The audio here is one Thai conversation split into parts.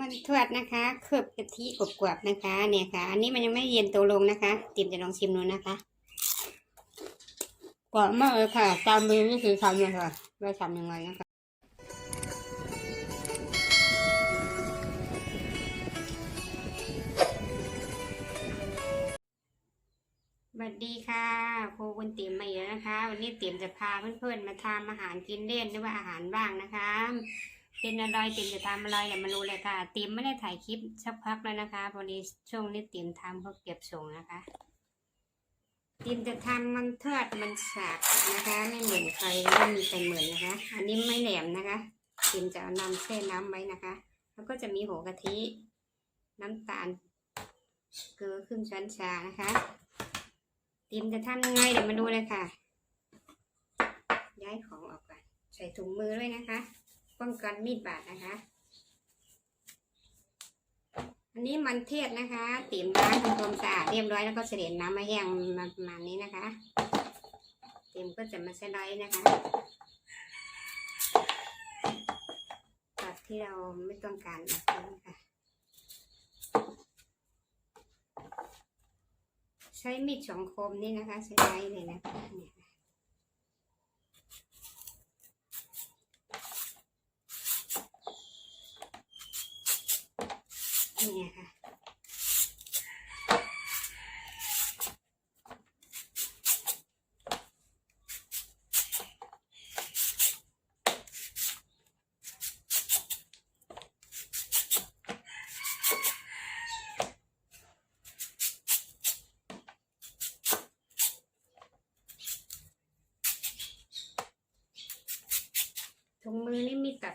มันทอดนะคะเคลือบกะทิกรอบๆนะคะ เนี่ยค่ะ อันนี้มันยังไม่เย็นตัวลงนะคะติมจะลองชิมดูนะคะกรอบมากเลยค่ะตามมือนี่คือทำเลยค่ะว่าทำยังไงนะคะสวัสดีค่ะครูคุณติ๋มมาอีกแล้วนะคะ วันนี้ติ๋มจะพาเพื่อนๆมาทำอาหารกินเล่นหรือว่าอาหารว่างนะคะ เป็นอะไรติ๋มจะทำอะไรเดี๋ยมารู้เลยค่ะ ติ๋มไม่ได้ถ่ายคลิปสักพักแล้วนะคะพอดีช่วงนี้ติ๋มทำเพื่อเก็บส่งนะคะ ติ๋มจะทำมันทอดมันสากนะคะ ไม่เหมือนใครไม่มีใครเหมือนนะคะ อันนี้ไม่แหลมนะคะ ติ๋มจะเอานำแช่น้ำไว้นะคะ แล้วก็จะมีหัวกะทิ น้ำตาลเกลือครึ่งช้อนชานะคะ ติมจะทำยังไงเดี๋ยวมาดูเลยค่ะ ย้ายของออกก่อนใส่ถุงมือด้วยนะคะ ป้องกันมีดบาดนะคะ อันนี้มันเทศนะคะติมล้างทำความสะอาดเรียบร้อยแล้วก็เสด็จน้ำมาแห้งมาประมาณนี้นะคะติมก็จะมาใช้ไลท์นะคะตัดที่เราไม่ต้องการออกทิ้งค่ะใช้มีดสองคมนี่นะคะ ใช้ได้เลยนะคะเนี่ยค่ะเนี่ย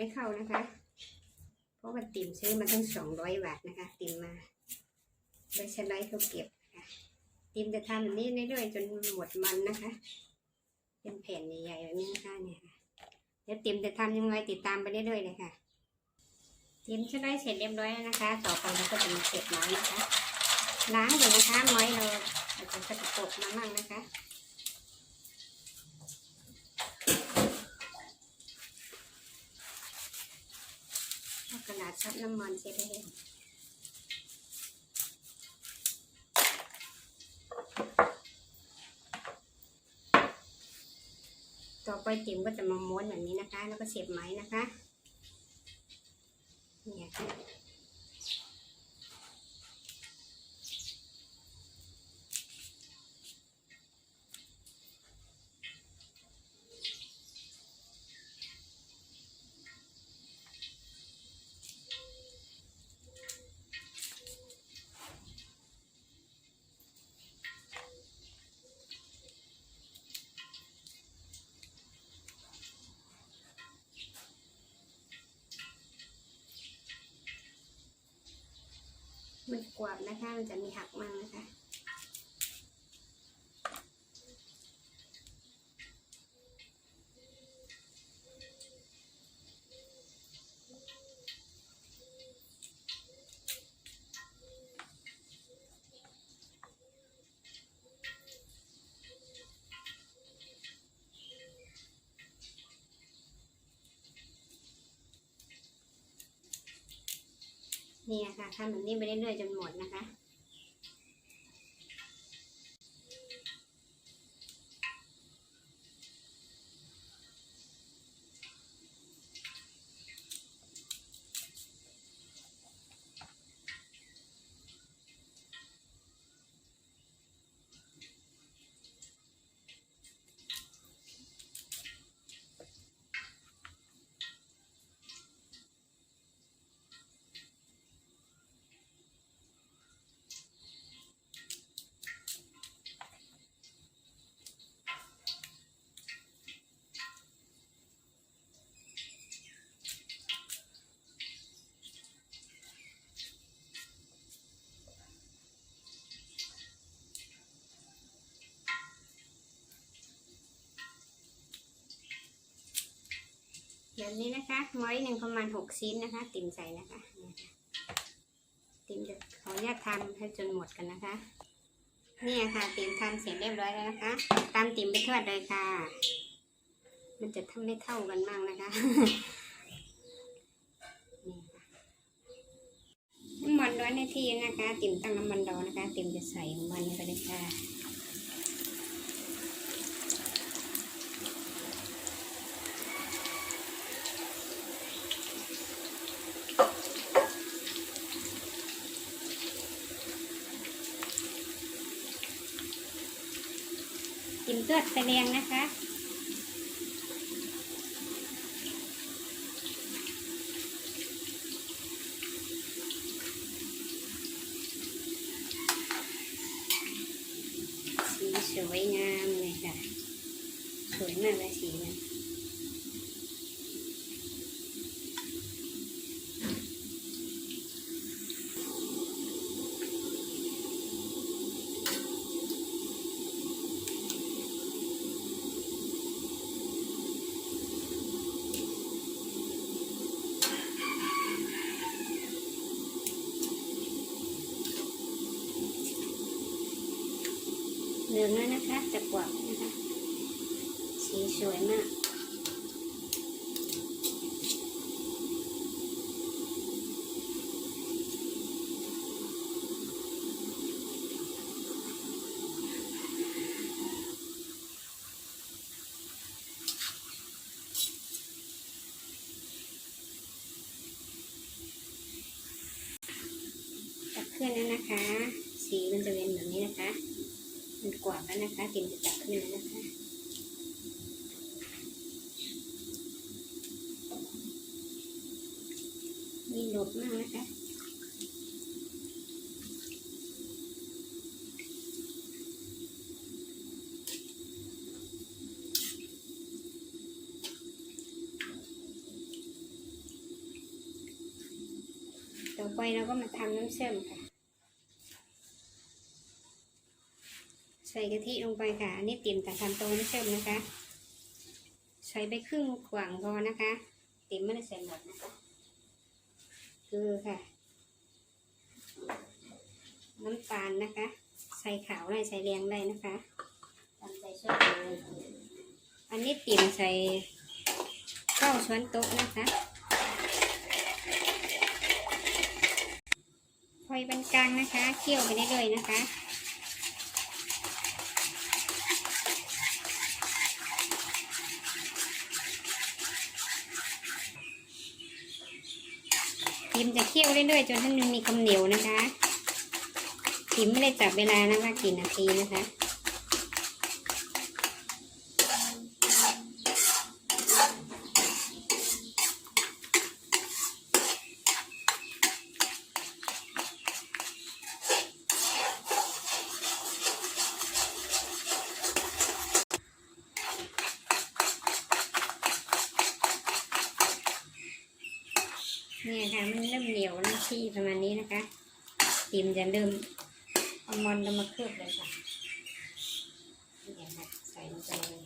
ไม่เข้านะคะ เพราะว่าติ่มซื้อมาตั้งสองร้อยบาทนะคะ ติ่มมาได้ใช้ไลท์เขาเก็บนะคะติ่มจะทำแบบนี้เรื่อยๆจนหมดมันนะคะ เป็นแผ่นใหญ่ๆแบบนี้นะคะเนี่ยค่ะเดี๋ยวติ่มจะทำยังไงติดตามไปเรื่อยๆเลยค่ะติ่มใช้ไลท์เสร็จเรียบร้อยแล้วนะคะ ต่อไปเราก็จะมาเก็บไม้นะคะล้างก่อนนะคะไม้เราอาจจะสกปรกมามั่งนะคะ เอากระ ดาษซับน้ำมันเช็จแล้วต่อไปจิ๋มก็จะมาม้วนแบบนี้นะคะ แล้วก็เสียบไหมนะคะเนี่ย มันกวาดนะคะ มันจะมีหักมั่งนะคะ นี่ค่ะทำแบบนี้ไปเรื่อยๆจนหมดนะคะ แบบนี้นะคะม้อยหนึ่งประมาณหกชิ้นนะคะ ติ่มใส่นะคะ ติ่มจะขออนุญาตทำให้จนหมดกันนะคะนี่ค่ะติ่มทำเสร็จเรียบร้อยแล้วนะคะ ตามติ่มไปทอดเลยค่ะ มันจะทำไม่เท่ากันมากนะคะนี่ค่ะอยนที่นะคะ ติ่มตั้งน้ำมันร้อนนะคะ ติ่มจะใส่มันไปเลยค่ะ เตือดไปเรียงนะคะ สีสวยงามเลยค่ะ สวยมากเลยสีนะ เหลืองแล้วนะคะจะกวานะคะสีสวยมาก จับขึ้นแล้วนะคะ สีมันจะเป็นแบบนี้นะคะ มัน กว่าแล้วนะคะกินจะจับขึ้นแล้วนะคะมีหลดมากนะคะต่อไปเราก็มาทำน้ำเชื่อมค่ะ ใส่กะทิลงไปค่ะ อันนี้เตรียมแต่ทำตัวน้ำเชื่อมนะคะ ใส่ไปครึ่งขวางพอนะคะเตรียมไม่ได้ใส่หมดนะคะคือค่ะ น้ำตาลนะคะ ใส่ขาวได้ใส่แดงได้นะคะตามใจชอบเลยอันนี้เตรียมใส่เก้าช้อนโต๊ะนะคะไฟปานกลางนะคะ เคี่ยวไปเรื่อยๆนะคะ พิมจะเคี่ยวเรื่อยๆจนท่านมันมีความเหนียวนะคะพิมไม่ได้จับเวลานะคะกี่นาทีนะคะ เนี่ยค่ะมันเริ่มเหนียวน้ำชีประมาณนี้นะคะติมจะเริ่มเอามอนลงมาเคลือบเลยค่ะเนี่ยค่ะใส่ลงไปเลย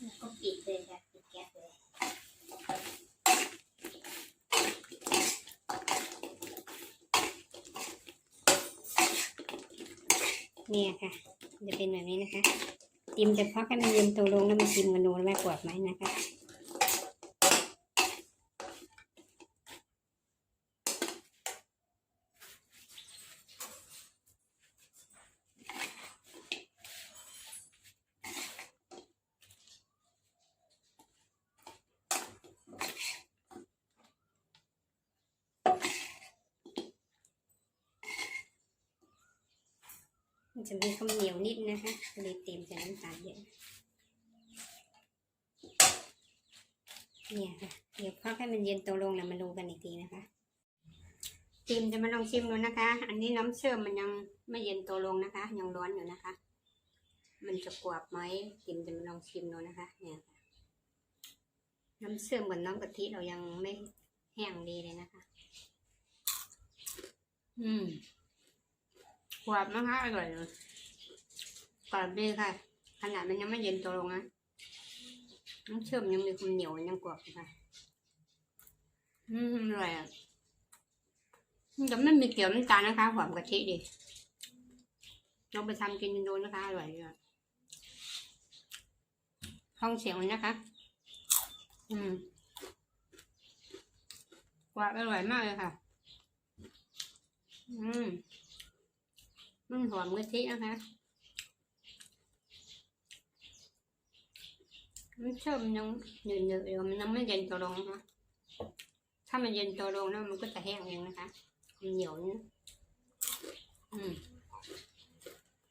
แล้วก็ปิดเลยค่ะปิดแก๊สเลย เนี่ยค่ะ จะเป็นแบบนี้นะคะติมจะพักให้มันเย็นตัวลงแล้วมาชิมกันดูแล้วแม่กวดไหมนะคะ จะมีความเหนียวนิดนะคะเลยเต็มใส่น้ำตาลเยอะเนี่ยค่ะเดี๋ยวพักให้มันเย็นตัวลงแล้วมาดูกันอีกทีนะคะติมจะมาลองชิมดูนะคะ อันนี้น้ำเชื่อมมันยังไม่เย็นตัวลงนะคะ ยังร้อนอยู่นะคะ มันจะกรอบไหมติมจะมาลองชิมดูนะคะ เนี่ยค่ะน้ำเชื่อมกับน้ำกะทิเรายังไม่แห้งดีเลยนะคะ อืม กรอบมากค่ะอร่อยเลยกรอบดีค่ะ ขนาดมันยังไม่เย็นตัวลงนะน้ำเชื่อมยังมีความเหนียวยังกรอบค่ะ อืมอร่อยอะแต่ไม่มีเกี่ยวน้ำตาลนะคะหอมกะทิดิลองไปทำกินดูนะคะอร่อยด้วยฟังเสียงนะคะ อืมหวานอร่อยมากเลยค่ะ อืม มันหอมกะทินะคะมันชอมยังเหนืดๆอยู่มันยังไม่เย็นตัวลงนะถ้ามันเย็นตัวลงแล้วมันก็จะแห้งเองนะคะมันเหนียวนะอืม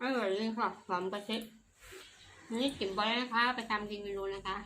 อร่อยเลยค่ะหอมกระเทียมนี่กินบ่อยนะคะ ไปทำกินเมนูนะคะ